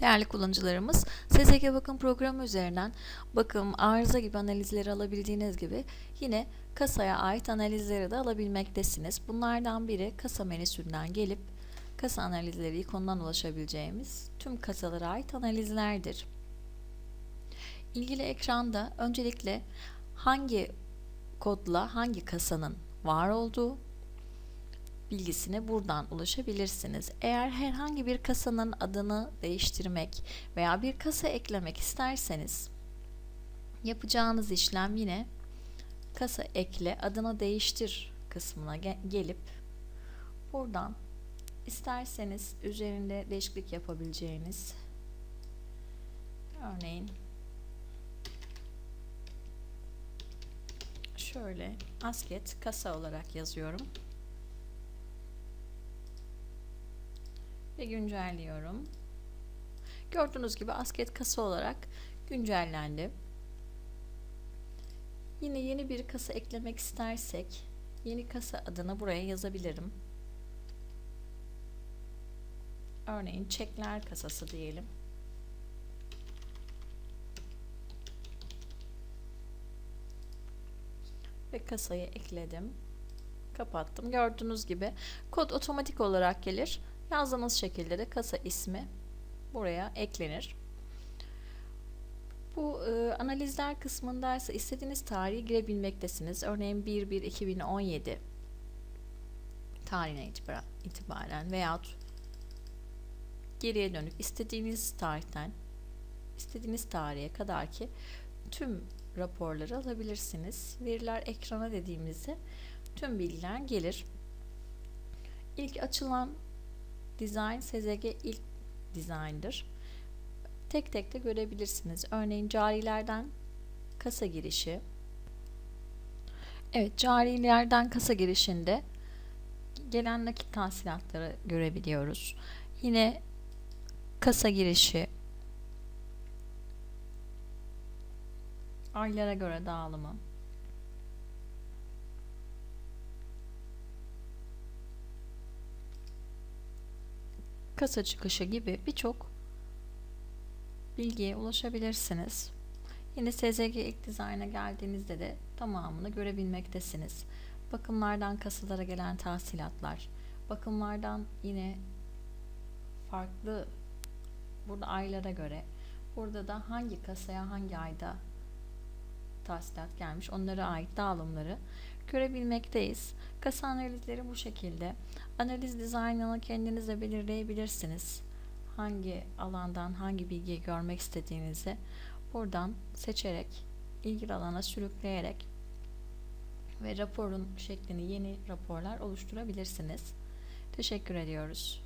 Değerli kullanıcılarımız, SSG Bakım programı üzerinden bakım, arıza gibi analizleri alabildiğiniz gibi yine kasaya ait analizleri de alabilmektesiniz. Bunlardan biri kasa menüsünden gelip kasa analizleri ikonundan ulaşabileceğimiz tüm kasalara ait analizlerdir. İlgili ekranda öncelikle hangi kodla hangi kasanın var olduğu bilgisine buradan ulaşabilirsiniz. Eğer herhangi bir kasanın adını değiştirmek veya bir kasa eklemek isterseniz yapacağınız işlem yine kasa ekle adını değiştir kısmına ge gelip buradan isterseniz üzerinde değişiklik yapabileceğiniz örneğin şöyle asket kasa olarak yazıyorum. Ve güncelliyorum. Gördüğünüz gibi asket kasa olarak güncellendi. Yine yeni bir kasa eklemek istersek yeni kasa adını buraya yazabilirim. Örneğin çekler kasası diyelim. Ve kasayı ekledim. Kapattım. Gördüğünüz gibi kod otomatik olarak gelir. Yazdığınız şekilde de kasa ismi buraya eklenir. Bu e, analizler kısmındaysa istediğiniz tarihi girebilmektesiniz. Örneğin 1-1-2017 tarihine itibaren veyahut geriye dönük istediğiniz tarihten istediğiniz tarihe kadar ki tüm raporları alabilirsiniz. Veriler ekrana dediğimizde tüm bilgiler gelir. İlk açılan Design SZG ilk design'dır. Tek tek de görebilirsiniz. Örneğin carilerden kasa girişi. Evet, carilerden kasa girişinde gelen nakit tahsilatları görebiliyoruz. Yine kasa girişi aylara göre dağılımı kasa çıkışı gibi birçok bilgiye ulaşabilirsiniz. Yine SZG ilk dizayna geldiğinizde de tamamını görebilmektesiniz. Bakımlardan kasalara gelen tahsilatlar, bakımlardan yine farklı burada aylara göre burada da hangi kasaya hangi ayda tahsilat gelmiş onlara ait dağılımları görebilmekteyiz. Kasa analizleri bu şekilde. Analiz dizaynını kendiniz belirleyebilirsiniz. Hangi alandan hangi bilgiyi görmek istediğinizi buradan seçerek ilgili alana sürükleyerek ve raporun şeklini yeni raporlar oluşturabilirsiniz. Teşekkür ediyoruz.